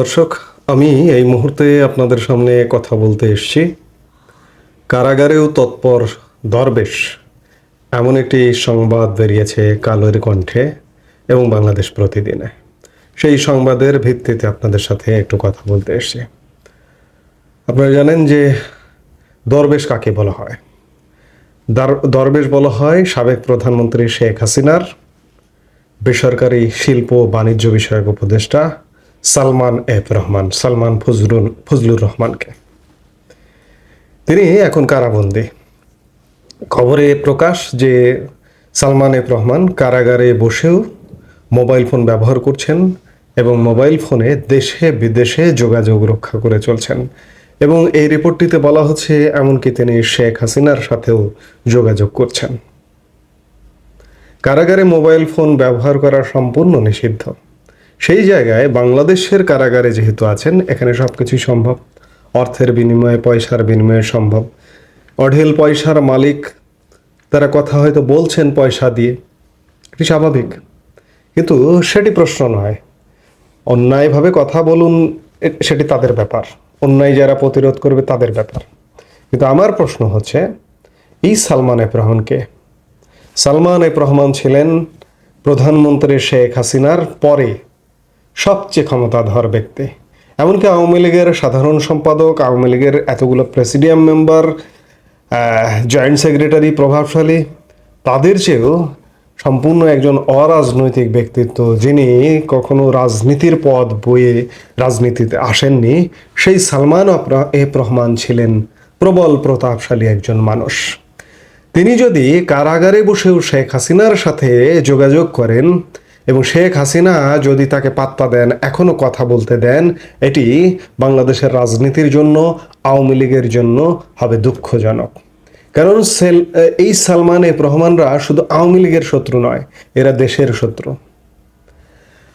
দর্শক, আমি এই মুহূর্তে আপনাদের সামনে কথা বলতে এসছি। কারাগারেও তৎপর দরবেশ এমন একটি সংবাদ বেরিয়েছে কালোর কণ্ঠে এবং বাংলাদেশ প্রতিদিনে। সেই সংবাদের ভিত্তিতে আপনাদের সাথে একটু কথা বলতে এসেছি। আপনারা জানেন যে দরবেশ কাকে বলা হয়? দার- দরবেশ বলা হয় সাবেক প্রধানমন্ত্রী শেখ হাসিনার বেসরকারি শিল্প বাণিজ্য বিষয়ক উপদেষ্টা সালমান এফ রহমান, সালমান ফজলুর ফজলুর রহমানকে। তিনি এখন কারাবন্দী। খবরে প্রকাশ যে সালমান এফ রহমান কারাগারে বসেও মোবাইল ফোন ব্যবহার করছেন এবং মোবাইল ফোনে দেশে বিদেশে যোগাযোগ রক্ষা করে চলছেন। এবং এই রিপোর্টটিতে বলা হচ্ছে, এমনকি তিনি শেখ হাসিনার সাথেও যোগাযোগ করছেন। কারাগারে মোবাইল ফোন ব্যবহার করা সম্পূর্ণ নিষিদ্ধ। সেই জায়গায় বাংলাদেশের কারাগারে যেহেতু আছেন, এখানে সব কিছুই সম্ভব। অর্থের বিনিময়ে পয়সার বিনিময়ে সম্ভব। অঢেল পয়সার মালিক, তারা কথা হয়তো বলছেন পয়সা দিয়ে। এটি স্বাভাবিক। কিন্তু সেটি প্রশ্ন নয়। অন্যায়ভাবে কথা বলুন সেটি তাদের ব্যাপার। অন্যায় যারা প্রতিরোধ করবে, তাদের ব্যাপার। কিন্তু আমার প্রশ্ন হচ্ছে, এই সালমান এফ রহমানকে, সালমান এফ রহমান ছিলেন প্রধানমন্ত্রী শেখ হাসিনার পরে সবচেয়ে ক্ষমতাধর ব্যক্তি। এমনকি আওয়ামী লীগের সাধারণ সম্পাদক, আওয়ামী লীগের এতগুলো প্রেসিডিয়াম মেম্বার জয়েন্ট সেক্রেটারি প্রভাবশালী, তাদের চেয়েও সম্পূর্ণ একজন অরাজনৈতিক ব্যক্তিত্ব যিনি কখনো রাজনীতির পদ বয়ে রাজনীতিতে আসেননি, সেই সালমান এফ রহমান ছিলেন প্রবল প্রতাপশালী একজন মানুষ। তিনি যদি কারাগারে বসেও শেখ হাসিনার সাথে যোগাযোগ করেন এবং শেখ হাসিনা যদি তাকে পাত্তা দেন, এখনও কথা বলতে দেন, এটি বাংলাদেশের রাজনীতির জন্য, আওয়ামী লীগের জন্য হবে দুঃখজনক। কারণ সেল এই সালমান এফ রহমানরা শুধু আওয়ামী লীগের শত্রু নয়, এরা দেশের শত্রু।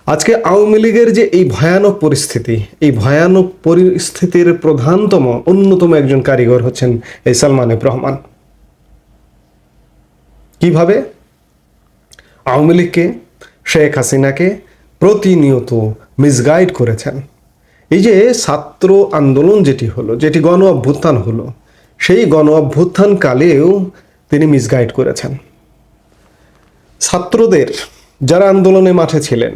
আজকে আওয়ামী লীগের যে এই ভয়ানক পরিস্থিতি, এই ভয়ানক পরিস্থিতির প্রধানতম, অন্যতম একজন কারিগর হচ্ছেন এই সালমান এফ রহমান। কীভাবে? আওয়ামী লীগকে শেখ হাসিনাকে প্রতিনিয়ত মিসগাইড করেছেন। এই যে ছাত্র আন্দোলন যেটি হলো, যেটি গণ অভ্যুত্থান হলো, সেই গণ অভ্যুত্থান কালেও তিনি মিসগাইড করেছেন। ছাত্রদের যারা আন্দোলনে মাঠে ছিলেন,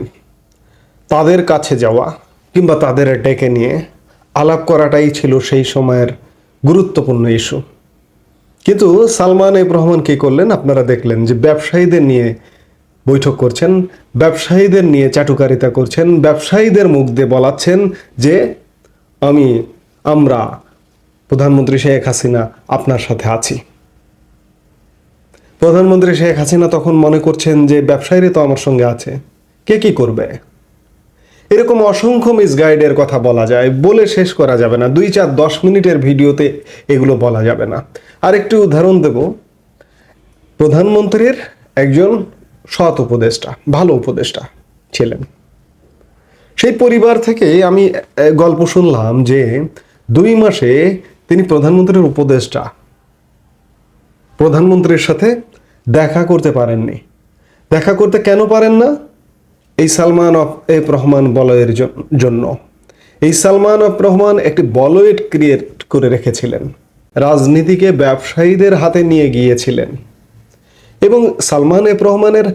তাদের কাছে যাওয়া কিংবা তাদের ডেকে নিয়ে আলাপ করাটাই ছিল সেই সময়ের গুরুত্বপূর্ণ ইস্যু কিন্তু সালমান এফ রহমান কি করলেন? আপনারা দেখলেন যে ব্যবসায়ীদের নিয়ে বৈঠক করছেন, ব্যবসায়ীদের নিয়ে চাটুকারিতা করছেন, ব্যবসায়ীদের মুখ দিয়ে বলাচ্ছেন যে, আমি, আমরা, প্রধানমন্ত্রী শেখ হাসিনা আপনার সাথে আছি। প্রধানমন্ত্রী শেখ হাসিনা তখন মনে করছেন যে, ব্যবসায়ীরা তো আমার সঙ্গে আছে, কে কি করবে? এরকম অসংখ্য মিসগাইডের কথা বলা যায়, বলে শেষ করা যাবে না, দুই চার দশ মিনিটের ভিডিওতে এগুলো বলা যাবে না। আরেকটি উদাহরণ দেব, প্রধানমন্ত্রীর একজন সৎ উপদেষ্টা, ভালো উপদেষ্টা ছিলেন। সেই পরিবার থেকে আমি গল্প শুনলাম যে দুই মাসে তিনি প্রধানমন্ত্রীর উপদেষ্টা। প্রধানমন্ত্রীর সাথে দেখা করতে পারেননি। দেখা করতে কেন পারেন না? এই সালমান অফ এফ রহমান বলয়ের জন্য। এই সালমান অফ রহমান একটি বলয়েট ক্রিয়েট করে রেখেছিলেন। রাজনীতিকে ব্যবসায়ীদের হাতে নিয়ে গিয়েছিলেন। এবং সালমান এফ রহমানের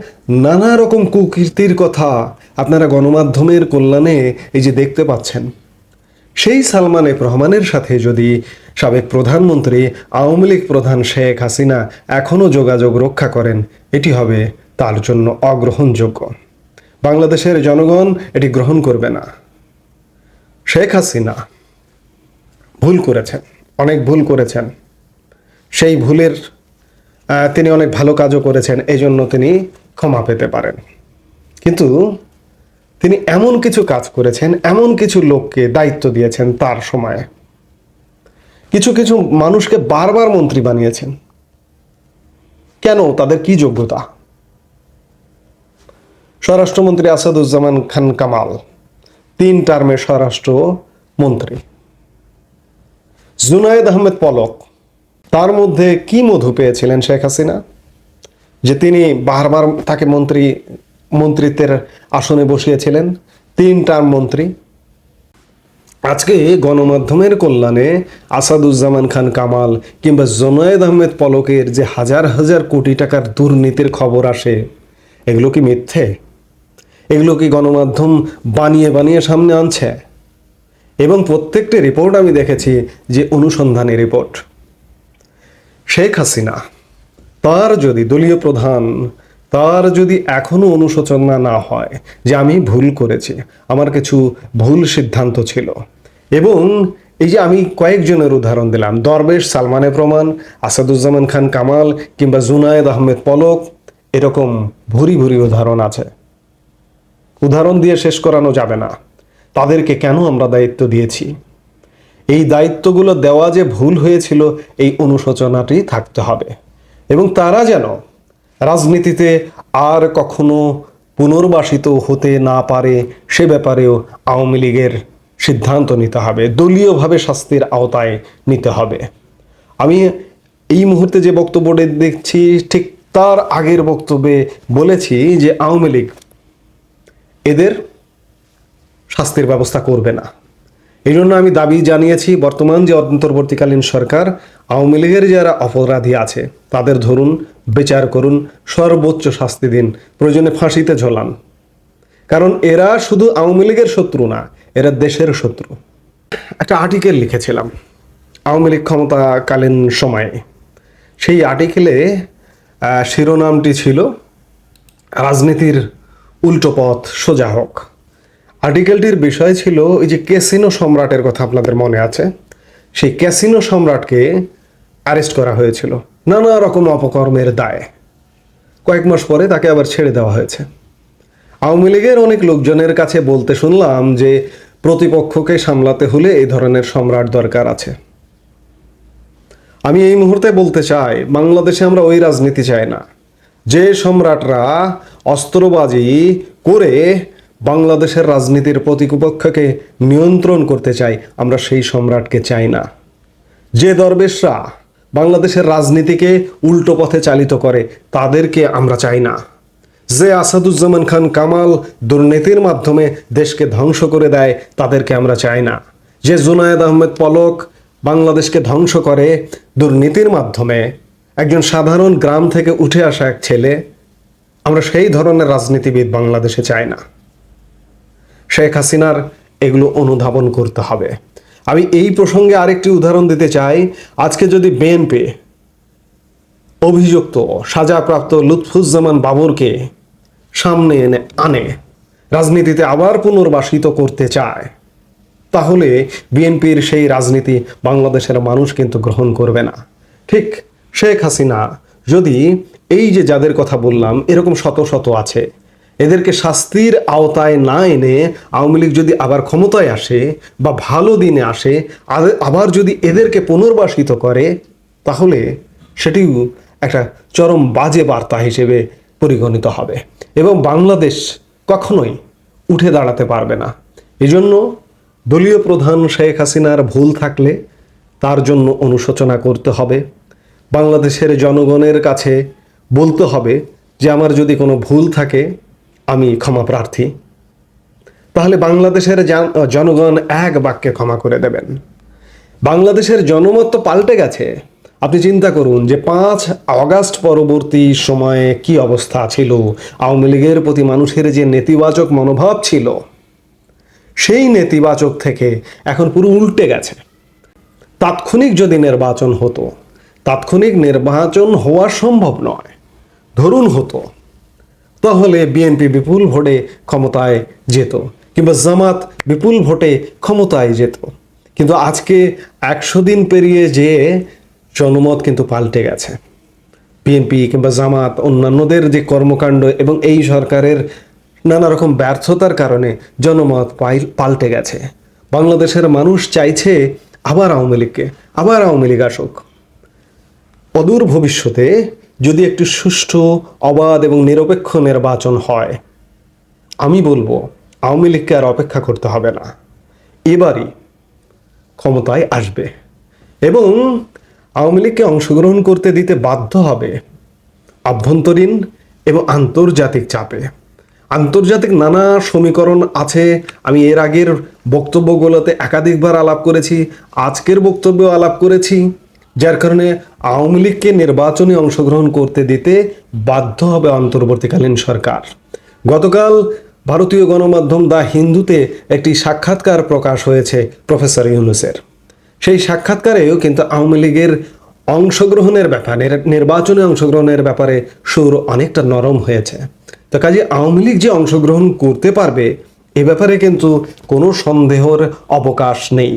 নানা রকম কুকীর্তির কথা আপনারা গণমাধ্যমের কল্যাণে এই যে দেখতে পাচ্ছেন। সেই সালমান এফ রহমানের সাথে যদি সাবেক প্রধানমন্ত্রী, আওয়ামী লীগ প্রধান শেখ হাসিনা এখনও যোগাযোগ রক্ষা করেন, এটি হবে তার জন্য অগ্রহণযোগ্য। বাংলাদেশের জনগণ এটি গ্রহণ করবে না। শেখ হাসিনা ভুল করেছেন, অনেক ভুল করেছেন। সেই ভুলের তিনি অনেক ভালো কাজও করেছেন এই জন্য তিনি ক্ষমা পেতে পারেন। কিন্তু তিনি এমন কিছু কাজ করেছেন, এমন কিছু লোককে দায়িত্ব দিয়েছেন তার সময়ে। কিছু কিছু মানুষকে বারবার মন্ত্রী বানিয়েছেন। কেন? তাদের কি যোগ্যতা? স্বরাষ্ট্রমন্ত্রী আসাদুজ্জামান খান কামাল, তিন টার্মে স্বরাষ্ট্র মন্ত্রী জুনায়েদ আহমেদ পলক তার মধ্যে কি মধু পেয়েছিলেন শেখ হাসিনা? যে তিনি বারবার তাকে মন্ত্রী, মন্ত্রিত্বের আসনে বসিয়েছিলেন তিন টার্ম মন্ত্রী। আজকে গণমাধ্যমের কল্যাণে আসাদুজ্জামান খান কামাল কিংবা জোনায়েদ আহমেদ পলকের যে হাজার হাজার কোটি টাকার দুর্নীতির খবর আসে, এগুলো কি মিথ্যে? এগুলো কি গণমাধ্যম বানিয়ে বানিয়ে সামনে আনছে? এবং প্রত্যেকটি রিপোর্ট আমি দেখেছি যে অনুসন্ধানী রিপোর্ট। শেখ হাসিনা, তার যদি দলীয় প্রধান, তার যদি এখনও অনুশোচনা না হয় যে আমি ভুল করেছি, আমার কিছু ভুল সিদ্ধান্ত ছিল। এবং এই যে আমি কয়েকজনের উদাহরণ দিলাম, দরবেশ সালমানে প্রমাণ, আসাদুজ্জামান খান কামাল কিংবা জুনায়েদ আহমেদ পলক, এরকম ভুরি ভুরি উদাহরণ আছে। উদাহরণ দিয়ে শেষ করানো যাবে না। তাদেরকে কেন আমরা দায়িত্ব দিয়েছি? এই দায়িত্বগুলো দেওয়া যে ভুল হয়েছিল, এই অনুশোচনাটি থাকতে হবে। এবং তারা যেন রাজনীতিতে আর কখনো পুনর্বাসিত হতে না পারে, সে ব্যাপারেও আওয়ামী লীগের সিদ্ধান্ত নিতে হবে, দলীয়ভাবে শাস্তির আওতায় নিতে হবে। আমি এই মুহূর্তে যে বক্তব্যটি দেখছি, ঠিক তার আগের বক্তব্যে বলেছি যে আওয়ামী লীগ এদের শাস্তির ব্যবস্থা করবে না। এই জন্য আমি দাবি জানিয়েছি বর্তমান যে অন্তর্বর্তীকালীন সরকার, আওয়ামী লীগের যারা অপরাধী আছে, তাদের ধরুন, বিচার করুন, সর্বোচ্চ শাস্তি দিন, প্রয়োজনে ফাঁসিতে ঝোলান। কারণ এরা শুধু আওয়ামী লীগের শত্রু না, এরা দেশের শত্রু। একটা আর্টিকেল লিখেছিলাম, আওয়ামী লীগ ক্ষমতাকালীন সময়ে। সেই আর্টিকেলে শিরোনামটি ছিল, রাজনীতির উল্টো পথ সোজা হোক। আর্টিকেলটির বিষয় ছিল ওই যে ক্যাসিনো সম্রাটের কথা আপনাদের মনে আছে? সেই ক্যাসিনো সম্রাটকে অ্যারেস্ট করা হয়েছিল। নানা রকম অপকর্মের দায়। কয়েক মাস পরে তাকে আবার ছেড়ে দেওয়া হয়েছে। আওয়ামী লীগের অনেক লোকজনের কাছে বলতে শুনলাম যে প্রতিপক্ষকে সামলাতে হলে এই ধরনের সম্রাট দরকার আছে। আমি এই মুহূর্তে বলতে চাই, বাংলাদেশে আমরা ওই রাজনীতি চাই না। যে সম্রাটরা অস্ত্রবাজি করে বাংলাদেশের রাজনীতির প্রতিপক্ষকে নিয়ন্ত্রণ করতে চাই আমরা সেই সম্রাটকে চাই না। যে দরবেশরা বাংলাদেশের রাজনীতিকে উল্টো পথে চালিত করে, তাদেরকে আমরা চাই না। যে আসাদুজ্জামান খান কামাল দুর্নীতির মাধ্যমে দেশকে ধ্বংস করে দেয়, তাদেরকে আমরা চাই না। যে জুনায়েদ আহমেদ পলক বাংলাদেশকে ধ্বংস করে দুর্নীতির মাধ্যমে, একজন সাধারণ গ্রাম থেকে উঠে আসা এক ছেলে, আমরা সেই ধরনের রাজনীতিবিদ বাংলাদেশে চাই না। শেখ হাসিনার এগুলো অনুধাবন করতে হবে। আমি এই প্রসঙ্গে আরেকটি উদাহরণ দিতে চাই। আজকে যদি বিএনপি অভিযুক্ত, সাজাপ্রাপ্ত লুৎফুজ্জামান বাবরকে সামনে এনে আনে, রাজনীতিতে আবার পুনর্বাসিত করতে চায়, তাহলে বিএনপির সেই রাজনীতি বাংলাদেশের মানুষ কিন্তু গ্রহণ করবে না। ঠিক শেখ হাসিনা, যদি এই যে যাদের কথা বললাম, এরকম শত শত আছে এদেরকে শাস্তির আওতায় না এনে আওয়ামী লীগ যদি আবার ক্ষমতায় আসে বা ভালো দিনে আসে আবার যদি এদেরকে পুনর্বাসিত করে, তাহলে সেটিও একটা চরম বাজে বার্তা হিসেবে পরিগণিত হবে এবং বাংলাদেশ কখনোই উঠে দাঁড়াতে পারবে না। এজন্য দলীয় প্রধান শেখ হাসিনার ভুল থাকলে তার জন্য অনুশোচনা করতে হবে। বাংলাদেশের জনগণের কাছে বলতে হবে যে, আমার যদি কোনো ভুল থাকে আমি ক্ষমা প্রার্থী। তাহলে বাংলাদেশের জনগণ এক বাক্যে ক্ষমা করে দেবেন। বাংলাদেশের জনমত তো পাল্টে গেছে। আপনি চিন্তা করুন যে পাঁচ আগস্ট পরবর্তী সময়ে কি অবস্থা ছিল? আওয়ামী লীগের প্রতি মানুষের যে নেতিবাচক মনোভাব ছিল, সেই নেতিবাচক থেকে এখন পুরো উল্টে গেছে। তাৎক্ষণিক যদি নির্বাচন হতো, তাৎক্ষণিক নির্বাচন হওয়া সম্ভব নয়। ধরুন হতো তাহলে বিএনপি বিপুল ভোটে ক্ষমতায় যেত কিংবা জামাত বিপুল ভোটে ক্ষমতায় যেত। কিন্তু আজকে একশো দিন পেরিয়ে যেয়ে জনমত কিন্তু পাল্টে গেছে। বিএনপি কিংবা জামাত, অন্যান্যদের যে কর্মকাণ্ড এবং এই সরকারের নানা রকম ব্যর্থতার কারণে জনমত পাল্টে গেছে। বাংলাদেশের মানুষ চাইছে আবার আওয়ামী লীগকে, আবার আওয়ামী লীগ আসুক। অদূর ভবিষ্যতে যদি একটি সুষ্ঠু, অবাধ এবং নিরপেক্ষ নির্বাচন হয়, আমি বলব আওয়ামী লীগকে আর অপেক্ষা করতে হবে না। এবারই ক্ষমতায় আসবে এবং আওয়ামী লীগকে অংশগ্রহণ করতে দিতে বাধ্য হবে আভ্যন্তরীণ এবং আন্তর্জাতিক চাপে। আন্তর্জাতিক নানা সমীকরণ আছে, আমি এর আগের বক্তব্যগুলোতে একাধিকবার আলাপ করেছি, আজকের বক্তব্য আলাপ করেছি। যার কারণে আওয়ামী লীগকে নির্বাচনে অংশগ্রহণ করতে দিতে বাধ্য হবে অন্তর্বর্তীকালীন সরকার। গতকাল ভারতীয় গণমাধ্যম দ্য হিন্দুতে একটি সাক্ষাৎকার প্রকাশ হয়েছে প্রফেসর ইউনুসের। সেই সাক্ষাৎকারেও কিন্তু আওয়ামী লীগের অংশগ্রহণের ব্যাপারে নির্বাচনে অংশগ্রহণের ব্যাপারে সুর অনেকটা নরম হয়েছে। তো কাজে আওয়ামী লীগ যে অংশগ্রহণ করতে পারবে, এ ব্যাপারে কিন্তু কোনো সন্দেহর অবকাশ নেই।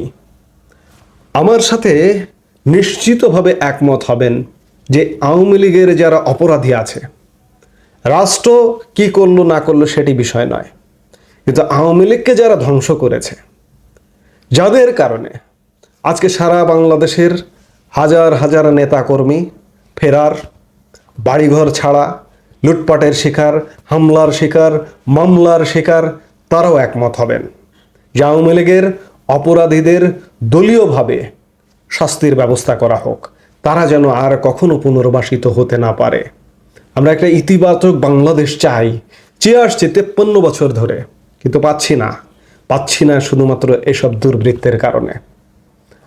আমার সাথে নিশ্চিতভাবে একমত হবেন যে আওয়ামী লীগের যারা অপরাধী আছে, রাষ্ট্র কি করল না করল সেটি বিষয় নয়। কিন্তু আওয়ামী লীগকে যারা ধ্বংস করেছে, যাদের কারণে আজকে সারা বাংলাদেশের হাজার হাজার নেতাকর্মী ফেরার, বাড়িঘর ছাড়া, লুটপাটের শিকার, হামলার শিকার, মামলার শিকার, তারাও একমত হবেন যে আওয়ামী লীগের অপরাধীদের দলীয়ভাবে শাস্তির ব্যবস্থা করা হোক। তারা যেন আর কখনো পুনর্বাসিত হতে না পারে। আমরা একটা ইতিবাচক বাংলাদেশ চাই, চেয়ে আসছে তেপ্পান্ন বছর ধরে। কিন্তু পাচ্ছি না। পাচ্ছি না শুধুমাত্র এসব দুর্বৃত্তের কারণে।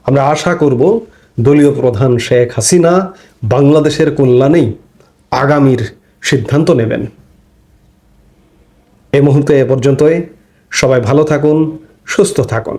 আমরা আশা করব দলীয় প্রধান শেখ হাসিনা বাংলাদেশের কল্যাণেই আগামীর সিদ্ধান্ত নেবেন। এই মুহূর্তে এ পর্যন্তই। সবাই ভালো থাকুন, সুস্থ থাকুন।